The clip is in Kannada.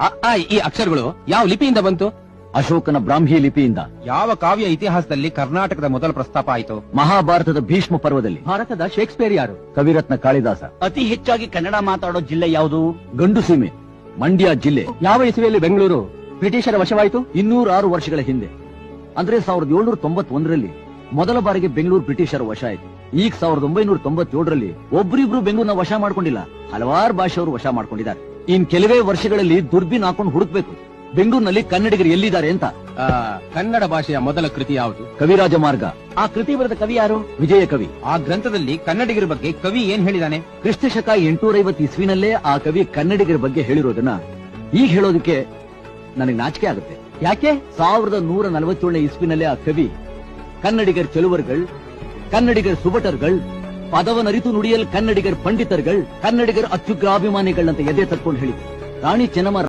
ಅ, ಆ, ಈ ಅಕ್ಷರಗಳು ಯಾವ ಲಿಪಿಯಿಂದ ಬಂತು? ಅಶೋಕನ ಬ್ರಾಹ್ಮಿ ಲಿಪಿಯಿಂದ. ಯಾವ ಕಾವ್ಯ ಇತಿಹಾಸದಲ್ಲಿ ಕರ್ನಾಟಕದ ಮೊದಲ ಪ್ರಸ್ತಾಪ ಆಯಿತು? ಮಹಾಭಾರತದ ಭೀಷ್ಮ ಪರ್ವದಲ್ಲಿ. ಭಾರತದ ಶೇಕ್ಸ್ಪಿಯರ್ ಯಾರು? ಕವಿರತ್ನ ಕಾಳಿದಾಸ. ಅತಿ ಹೆಚ್ಚಾಗಿ ಕನ್ನಡ ಮಾತಾಡೋ ಜಿಲ್ಲೆ ಯಾವುದು? ಗಂಡು ಸೀಮೆ ಮಂಡ್ಯ ಜಿಲ್ಲೆ. ಯಾವ ಇಸುವೆಯಲ್ಲಿ ಬೆಂಗಳೂರು? ಬ್ರಿಟಿಷರ ವಶವಾಯಿತು? ಇನ್ನೂರಾರು ವರ್ಷಗಳ ಹಿಂದೆ. ಅಂದ್ರೆ ಸಾವಿರದ ಏಳ್ನೂರ ತೊಂಬತ್ತೊಂದರಲ್ಲಿ ಮೊದಲ ಬಾರಿಗೆ ಬೆಂಗಳೂರು ಬ್ರಿಟಿಷರ ವಶ ಆಯ್ತು. ಈಗ ಸಾವಿರದ ಒಂಬೈನೂರ ತೊಂಬತ್ತೇಳರಲ್ಲಿ ಒಬ್ರಿಬ್ರು ಬೆಂಗಳೂರಿನ ವಶ ಮಾಡ್ಕೊಂಡಿಲ್ಲ. ಹಲವಾರು ಭಾಷೆಯವರು ವಶ ಮಾಡ್ಕೊಂಡಿದ್ದಾರೆ. ಇನ್ ಕೆಲವೇ ವರ್ಷಗಳಲ್ಲಿ ದುರ್ಬಿನ್ ಹಾಕೊಂಡು ಹುಡುಕ್ಬೇಕು. ಬೆಂಗಳೂರಿನಲ್ಲಿ ಕನ್ನಡಿಗರು ಎಲ್ಲಿದ್ದಾರೆ ಅಂತ? ಆ, ಕನ್ನಡ ಭಾಷೆಯ ಮೊದಲ ಕೃತಿ ಯಾವುದು? ಕವಿರಾಜ ಮಾರ್ಗ. ಆ ಕೃತಿ ಬರೆದ ಕವಿ ಯಾರು? ವಿಜಯ ಕವಿ. ಆ ಗ್ರಂಥದಲ್ಲಿ ಕನ್ನಡಿಗರ ಬಗ್ಗೆ ಕವಿ ಏನ್ ಹೇಳಿದಾನೆ? ಕ್ರಿಸ್ತ ಶಕ ಎಂಟುನೂರೈವತ್ತು ಇಸ್ವಿನಲ್ಲೇ ಆ ಕವಿ ಕನ್ನಡಿಗರ ಬಗ್ಗೆ ಹೇಳಿರೋದನ್ನ ಈಗ ಹೇಳೋದಕ್ಕೆ ನನಗೆ ನಾಚಿಕೆ ಆಗುತ್ತೆ. ಯಾಕೆ? ಸಾವಿರದ ನೂರ ನಲವತ್ತೇಳನೇ ಇಸ್ವಿನಲ್ಲೇ ಆ ಕವಿ ಕನ್ನಡಿಗರ ಚೆಲುವರ್ಗಳ್ ಕನ್ನಡಿಗರ ಸುಬಟರ್ಗಳ್ ಪದವನರಿತು ನುಡಿಯಲ್ ಕನ್ನಡಿಗರ್ ಪಂಡಿತರ್ಗಳ್ ಕನ್ನಡಿಗರ್ ಅತ್ಯುಗ್ರಾಭಿಮಾನಿಗಳಂತ ಎದೆ ತಕ್ಕೊಂಡು ಹೇಳಿದ್ರು. ರಾಣಿ ಚೆನ್ನಮ್ಮ